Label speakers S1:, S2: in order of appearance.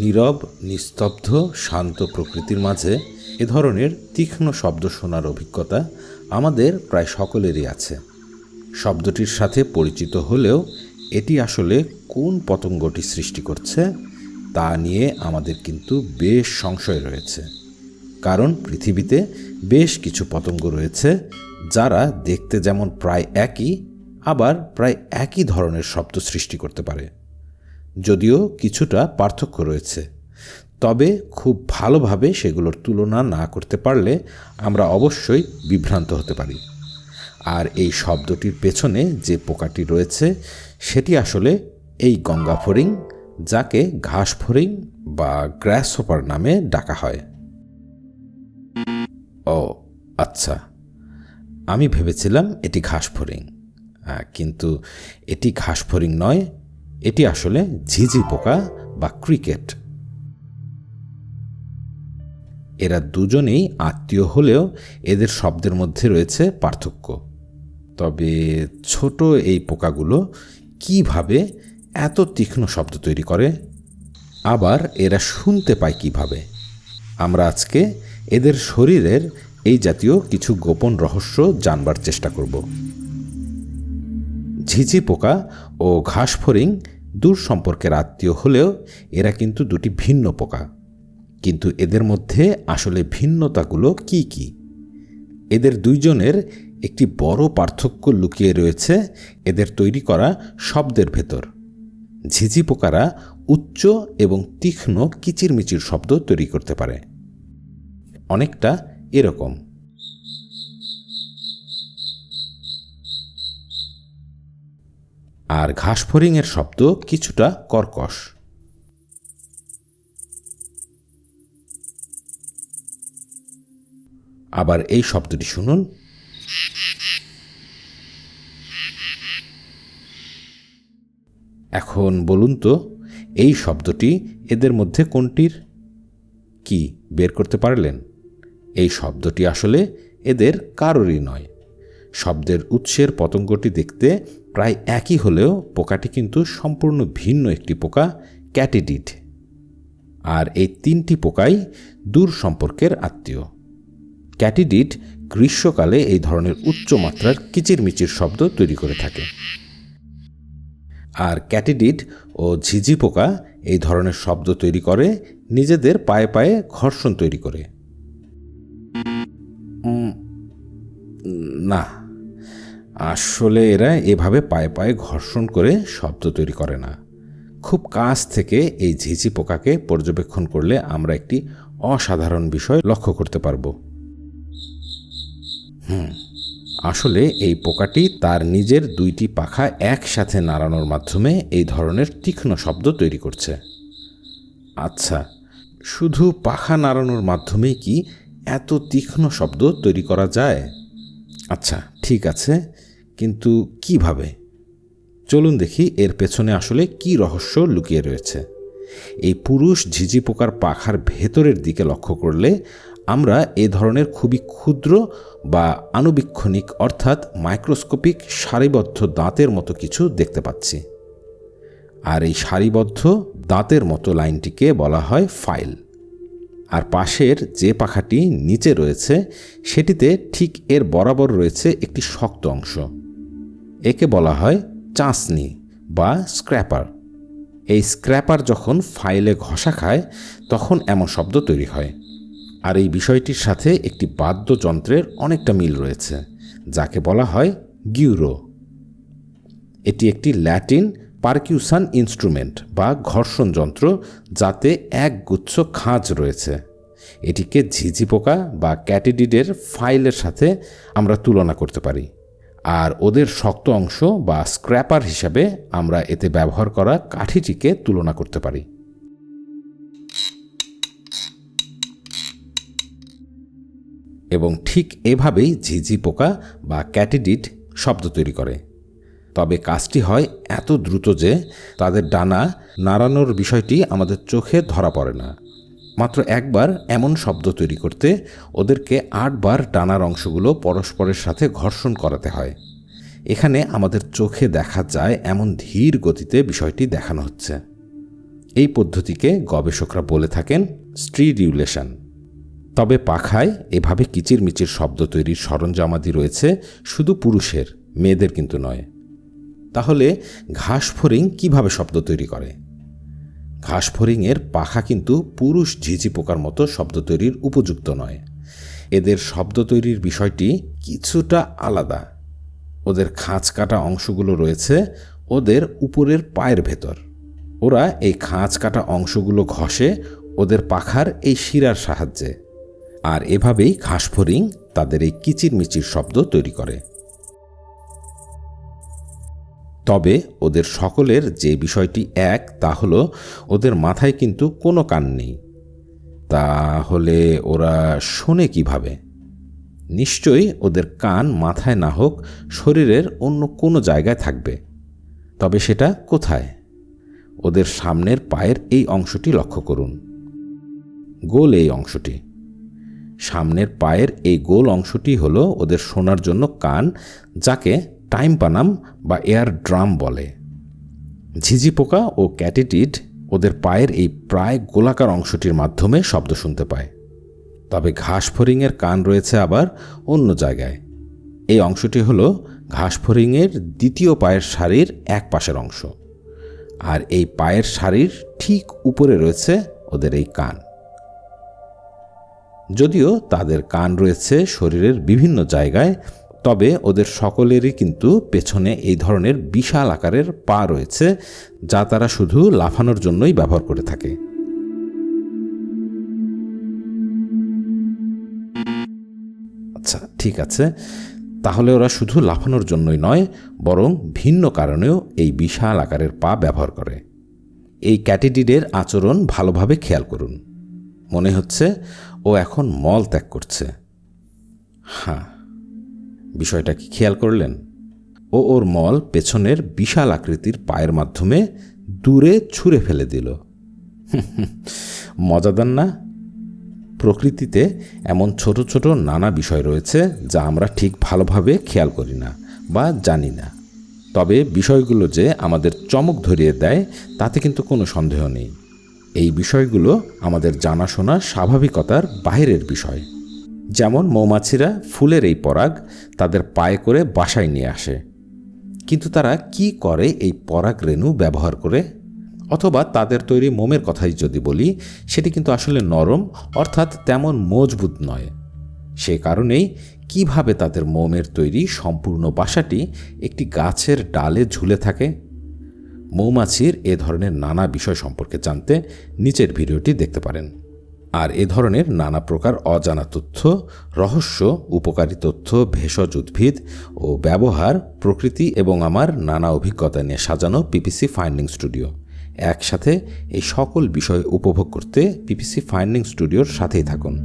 S1: নীরব, নিস্তব্ধ, শান্ত প্রকৃতির মাঝে এ ধরনের তীক্ষ্ণ শব্দ শোনার অভিজ্ঞতা আমাদের প্রায় সকলেরই আছে। শব্দটির সাথে পরিচিত হলেও এটি আসলে কোন পতঙ্গটি সৃষ্টি করছে তা নিয়ে আমাদের কিন্তু বেশ সংশয় রয়েছে। কারণ পৃথিবীতে বেশ কিছু পতঙ্গ রয়েছে যারা দেখতে যেমন প্রায় একই, আবার প্রায় একই ধরনের শব্দ সৃষ্টি করতে পারে। যদিও কিছুটা পার্থক্য রয়েছে। তবে খুব ভালোভাবে সেগুলোর তুলনা না করতে পারলে আমরা অবশ্যই বিভ্রান্ত হতে পারি। আর এই শব্দটির পেছনে যে পোকাটি রয়েছে সেটি আসলে এই গঙ্গা ফড়িং যাকে ঘাস ফড়িং বা গ্র্যাস হোপার নামে ডাকা হয়। ও আচ্ছা। আমি ভেবেছিলাম এটি ঘাস আহ, কিন্তু এটি ঘাস ফড়িং নয় এটি আসলে ঝিঝি পোকা বা ক্রিকেট। এরা দুজনেই আত্মীয় হলেও এদের শব্দের মধ্যে রয়েছে পার্থক্য। তবে ছোট এই পোকাগুলো কীভাবে এত তীক্ষ্ণ শব্দ তৈরি করে? আবার এরা শুনতে পায় কীভাবে? আমরা আজকে এদের শরীরের এই জাতীয় কিছু গোপন রহস্য জানবার চেষ্টা করব। ঝিঝি পোকা ও ঘাস ফড়িং দূর সম্পর্কের আত্মীয় হলেও এরা কিন্তু দুটি ভিন্ন পোকা। কিন্তু এদের মধ্যে আসলে ভিন্নতাগুলো কি কি? এদের দুইজনের একটি বড় পার্থক্য লুকিয়ে রয়েছে এদের তৈরি করা শব্দের ভেতর। ঝিঝি পোকারা উচ্চ এবং তীক্ষ্ণ কিচিরমিচির শব্দ তৈরি করতে পারে। অনেকটা এরকম। আর ঘাস ফড়িংয়ের শব্দ কিছুটা কর্কশ। আবার এই শব্দটি শুনুন। এখন বলুন তো, এই শব্দটি এদের মধ্যে কোনটির? কি বের করতে পারলেন? এই শব্দটি আসলে এদের কারোরই নয়। শব্দের উৎসের পতঙ্গটি দেখতে প্রায় একই হলেও পোকাটি কিন্তু সম্পূর্ণ ভিন্ন একটি পোকা, ক্যাটিডিড। আর এই তিনটি পোকাই দূর সম্পর্কের আত্মীয়। ক্যাটিডিড গ্রীষ্মকালে এই ধরনের উচ্চ মাত্রার কিচিরমিচির শব্দ তৈরি করে থাকে। আর ক্যাটিডিড ও ঝিঝি পোকা এই ধরনের শব্দ তৈরি করে, নিজেদের পায়ে পায়ে ঘর্ষণ তৈরি করে। না। আসলে এরা এভাবে পায়ে পায়ে ঘর্ষণ করে শব্দ তৈরি করে না। খুব কাছ থেকে এই ঝিঝি পোকাকে পর্যবেক্ষণ করলে আমরা একটি অসাধারণ বিষয় লক্ষ্য করতে পারব। হুম, আসলে এই পোকাটি তার নিজের দুইটি পাখা একসাথে নাড়ানোর মাধ্যমে এই ধরনের তীক্ষ্ণ শব্দ তৈরি করছে। আচ্ছা শুধু পাখা নাড়ানোর মাধ্যমেই কি এত তীক্ষ্ণ শব্দ তৈরি করা যায়? আচ্ছা ঠিক আছে। কিন্তু কীভাবে? চলুন দেখি এর পেছনে আসলে কি রহস্য লুকিয়ে রয়েছে। এই পুরুষ ঝিঝি পোকার পাখার ভেতরের দিকে লক্ষ্য করলে আমরা এ ধরনের খুবই ক্ষুদ্র বা আনুবীক্ষণিক অর্থাৎ মাইক্রোস্কোপিক সারিবদ্ধ দাঁতের মতো কিছু দেখতে পাচ্ছি। আর এই সারিবদ্ধ দাঁতের মতো লাইনটিকে বলা হয় ফাইল। আর পাশের যে পাখাটি নিচে রয়েছে, সেটিতে ঠিক এর বরাবর রয়েছে একটি শক্ত অংশ। একে বলা হয় চাঁচনি বা স্ক্র্যাপার। এই স্ক্র্যাপার যখন ফাইলে ঘষা খায়, তখন এমন শব্দ তৈরি হয়। আর এই বিষয়টির সাথে একটি বাদ্যযন্ত্রের অনেকটা মিল রয়েছে, যাকে বলা হয় গিউরো। এটি একটি ল্যাটিন পারকিউসান ইনস্ট্রুমেন্ট বা ঘর্ষণ যন্ত্র, যাতে এক গুচ্ছ খাঁজ রয়েছে। এটিকে ঝিঝি পোকা বা ক্যাটিডিডের ফাইলের সাথে আমরা তুলনা করতে পারি। আর ওদের শক্ত অংশ বা স্ক্র্যাপার হিসাবে আমরা এতে ব্যবহার করা কাঠিটিকে তুলনা করতে পারি। এবং ঠিক এভাবেই ঝিঝি পোকা বা ক্যাটিডিট শব্দ তৈরি করে। তবে কাজটি হয় এত দ্রুত যে তাদের ডানা নাড়ানোর বিষয়টি আমাদের চোখে ধরা পড়ে না। মাত্র একবার এমন শব্দ তৈরি করতে ওদেরকে আটবার ডানার অংশগুলো পরস্পরের সাথে ঘর্ষণ করাতে হয়। এখানে আমাদের চোখে দেখা যায় এমন ধীর গতিতে বিষয়টি দেখানো হচ্ছে। এই পদ্ধতিকে গবেষকরা বলে থাকেন স্ট্রিডিউলেশন। তবে পাখায় এভাবে কিচিরমিচির শব্দ তৈরির সরঞ্জামাদি রয়েছে শুধু পুরুষের, মেয়েদের কিন্তু নয়। তাহলে ঘাস ফড়িং কীভাবে শব্দ তৈরি করে? ঘাস ফড়িংয়ের পাখা কিন্তু পুরুষ ঝিঝি পোকার মতো শব্দ তৈরির উপযুক্ত নয়। এদের শব্দ তৈরির বিষয়টি কিছুটা আলাদা। ওদের খাঁচ কাটা অংশগুলো রয়েছে ওদের উপরের পায়ের ভেতর। ওরা এই খাঁচ কাটা অংশগুলো ঘষে ওদের পাখার এই শিরার সাহায্যে। আর এভাবেই ঘাসফড়িং তাদের এই কিচিরমিচির শব্দ তৈরি করে। তবে ওদের সকলের যে বিষয়টি এক, তা হলো ওদের মাথায় কিন্তু কোনো কান নেই। তাহলে ওরা শোনে কীভাবে? নিশ্চয়ই ওদের কান মাথায় না হোক, শরীরের অন্য কোনো জায়গায় থাকবে। তবে সেটা কোথায়? ওদের সামনের পায়ের এই অংশটি লক্ষ্য করুন। গোল এই অংশটি। সামনের পায়ের এই গোল অংশটি হলো ওদের শোনার জন্য কান, যাকে টাইম পানাম বা এয়ার ড্রাম বলে। ঝিঝি পোকা ও ক্যাটিটিড ওদের পায়ের এই প্রায় গোলাকার অংশটির মাধ্যমে শব্দ শুনতে পায়। তবে ঘাস ফড়িংয়ের কান রয়েছে আবার অন্য জায়গায়। এই অংশটি হলো ঘাস ফড়িংয়ের দ্বিতীয় পায়ের শাড়ির এক পাশের অংশ। আর এই পায়ের শাড়ির ঠিক উপরে রয়েছে ওদের এই কান। যদিও তাদের কান রয়েছে শরীরের বিভিন্ন জায়গায় তবে ওদের সকলেরই কিন্তু পেছনে এই ধরনের বিশাল আকারের পা রয়েছে, যা তারা শুধু লাফানোর জন্যই ব্যবহার করে থাকে। আচ্ছা ঠিক আছে। তাহলে ওরা শুধু লাফানোর জন্যই নয়, বরং ভিন্ন কারণেও এই বিশাল আকারের পা ব্যবহার করে। এই ক্যাটিডিডের আচরণ ভালোভাবে খেয়াল করুন। মনে হচ্ছে ও এখন মল ত্যাগ করছে। হ্যাঁ। বিষয়টা কি খেয়াল করলেন? ও ওর মল পেছনের বিশাল আকৃতির পায়ের মাধ্যমে দূরে ছুঁড়ে ফেলে দিল। মজাদার না? প্রকৃতিতে এমন ছোট ছোট নানা বিষয় রয়েছে যা আমরা ঠিক ভালোভাবে খেয়াল করি না বা জানি না। তবে বিষয়গুলো যে আমাদের চমক ধরিয়ে দেয়, তাতে কিন্তু কোনো সন্দেহ নেই। এই বিষয়গুলো আমাদের জানাশোনা স্বাভাবিকতার বাইরের বিষয়। যেমন মৌমাছিরা ফুলের এই পরাগ তাদের পায়ে করে বাসায় নিয়ে আসে। কিন্তু তারা কি করে এই পরাগ রেণু ব্যবহার করে? অথবা তাদের তৈরি মোমের কথাই যদি বলি, সেটি কিন্তু আসলে নরম, অর্থাৎ তেমন মজবুত নয়। সে কারণেই কীভাবে তাদের মোমের তৈরি সম্পূর্ণ বাসাটি একটি গাছের ডালে ঝুলে থাকে? মৌমাছির এ ধরনের নানা বিষয় সম্পর্কে জানতে নিচের ভিডিওটি দেখতে পারেন। আর এ ধরনের নানা প্রকার অজানা তথ্য, রহস্য, উপকারী তথ্য, ভেষজ উদ্ভিদ ও ব্যবহার, প্রকৃতি এবং আমার নানা অভিজ্ঞতা নিয়ে সাজানো পিপিসি ফাইন্ডিং স্টুডিও। একসাথে এই সকল বিষয় উপভোগ করতে পিপিসি ফাইন্ডিং স্টুডিওর সাথেই থাকুন।